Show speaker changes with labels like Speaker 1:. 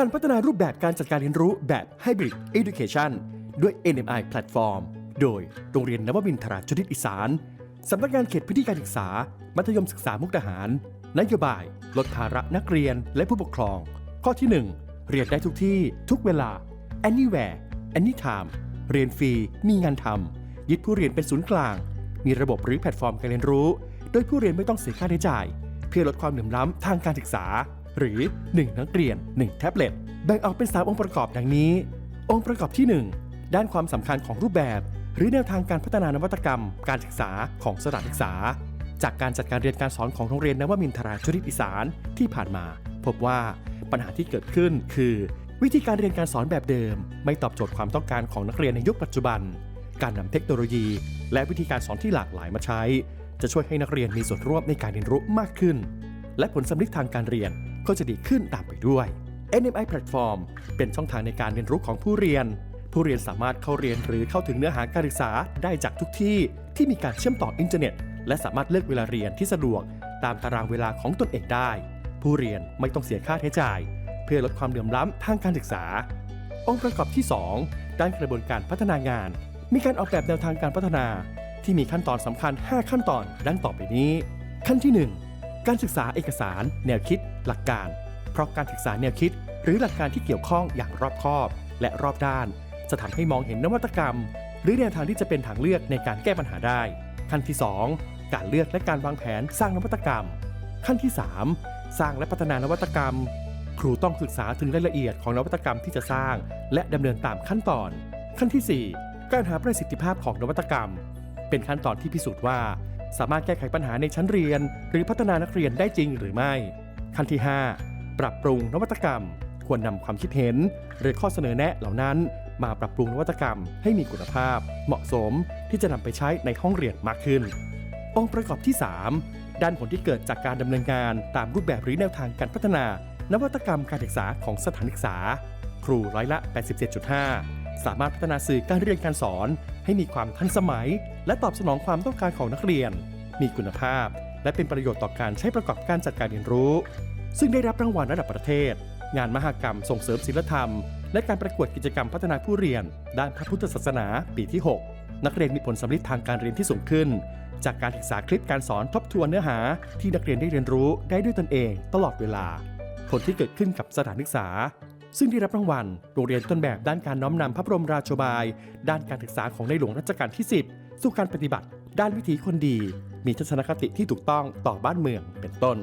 Speaker 1: การพัฒนารูปแบบการจัดการเรียนรู้แบบ Hybrid Education ด้วย NMI Platform โดยโรงเรียนนวมินทราชนิดอีสานสำนักงานเขตพื้นที่การศึกษา มัธยมศึกษามุกดาหาร นโยบาย ลดภาระนักเรียนและผู้ปกครอง ข้อที่ 1 เรียนได้ทุกที่ทุกเวลา anywhere anytime เรียนฟรีมีงานทำยึดผู้เรียนเป็นศูนย์กลาง มีระบบหรือแพลตฟอร์มการเรียนรู้ โดยผู้เรียนไม่ต้องเสียค่าใช้จ่าย เพื่อลดความเหลื่อมล้ำทางการศึกษา หรือ 1 นักเรียน 1 แท็บเล็ต แบ่งออกเป็น 3 องค์ประกอบดังนี้ องค์ประกอบที่ 1 ด้านความสำคัญของรูปแบบ หรือแนวทางการพัฒนานวัตกรรม การศึกษาของสถานศึกษา จากการจัดการเรียนการสอนของโรงเรียนนวมินทราชนิดอีสานที่ผ่านมา พบว่าปัญหาที่เกิดขึ้นคือ วิธีการเรียนการสอนแบบเดิม ไม่ตอบโจทย์ความต้องการของนักเรียนในยุคปัจจุบัน การนำเทคโนโลยี และวิธีการสอนที่หลากหลายมาใช้ จะช่วยให้นักเรียนมีส่วนร่วมในการเรียนรู้มากขึ้น และผลสำลิดทางการเรียน ก็จะดีขึ้นตามไปด้วย NMI Platform เป็นช่องทางในการเรียนรู้ของผู้เรียน ผู้เรียนสามารถเข้าเรียนหรือเข้าถึงเนื้อหาการศึกษาได้จากทุกที่ที่มีการเชื่อมต่ออินเทอร์เน็ต และสามารถเลือกเวลาเรียนที่สะดวก ตามตารางเวลาของตนเองได้ ผู้เรียนไม่ต้องเสียค่าใช้จ่าย เพื่อลดความเหลื่อมล้ำทางการศึกษา องค์ประกอบที่ 2 ด้านกระบวนการพัฒนางาน มีการออกแบบแนวทางการพัฒนา ที่มีขั้นตอนสำคัญ 5 ขั้นตอนดังต่อไปนี้ ขั้นที่ 1 การศึกษาเอกสาร แนวคิด หลักการ เพราะการศึกษาแนวคิด หรือหลักการที่เกี่ยวข้องอย่างรอบคอบ และรอบด้าน จะทำให้มองเห็นนวัตกรรม หรือแนวทางที่จะเป็นทางเลือกในการแก้ปัญหาได้ ขั้นที่ 2 การเลือกและการวางแผนสร้างนวัตกรรม ขั้นที่ 3 สร้างและพัฒนานวัตกรรม ครูต้องศึกษาถึงรายละเอียดของนวัตกรรมที่จะสร้าง และดำเนินตามขั้นตอน ขั้นทีสี่4 การหาประสิทธิภาพของนวัตกรรม เป็นขั้นตอนที่พิสูจน์ว่าสามารถแก้ไขปัญหาในชั้นเรียน หรือพัฒนานักเรียนได้จริงหรือไม่ ขั้นที่ 5 ปรับปรุงนวัตกรรม ควรนำความคิดเห็น หรือข้อเสนอแนะเหล่านั้น มาปรับปรุงนวัตกรรมให้มีคุณภาพ เหมาะสมที่จะนำไปใช้ในห้องเรียนมากขึ้น องค์ประกอบที่ 3 ด้านผลที่เกิดจากการดำเนินงานตามรูปแบบหรือแนวทางการพัฒนา นวัตกรรมการศึกษาของสถานศึกษา ครูร้อยละ 87.5 สามารถพัฒนาสื่อการเรียนการสอน ให้มีความทันสมัย และตอบสนองความต้องการของนักเรียน มีคุณภาพและเป็นประโยชน์ต่อการใช้ประกอบการจัดการเรียนรู้ ซึ่งได้รับรางวัลระดับประเทศ งานมหกรรมส่งเสริมศิลธรรม และการประกวดกิจกรรมพัฒนาผู้เรียน ด้านพระพุทธศาสนาปีที่ 6 นักเรียนมีผลสำลิดทางการเรียนที่สูงขึ้น จากการศึกษาคลิปการสอนทบทวนเนื้อหา ที่นักเรียนได้เรียนรู้ได้ด้วยตนเองตลอดเวลา ผลที่เกิดขึ้นกับสถานศึกษา ซึ่งได้รับรางวัลโรงเรียนต้นแบบด้านการน้อมนำพระบรมราโชบาย ด้านการศึกษาของในหลวงรัชกาลที่ 10 สู่การปฏิบัติ ด้านวิถีคนดี มีทัศนคติที่ถูกต้องต่อบ้านเมืองเป็นต้น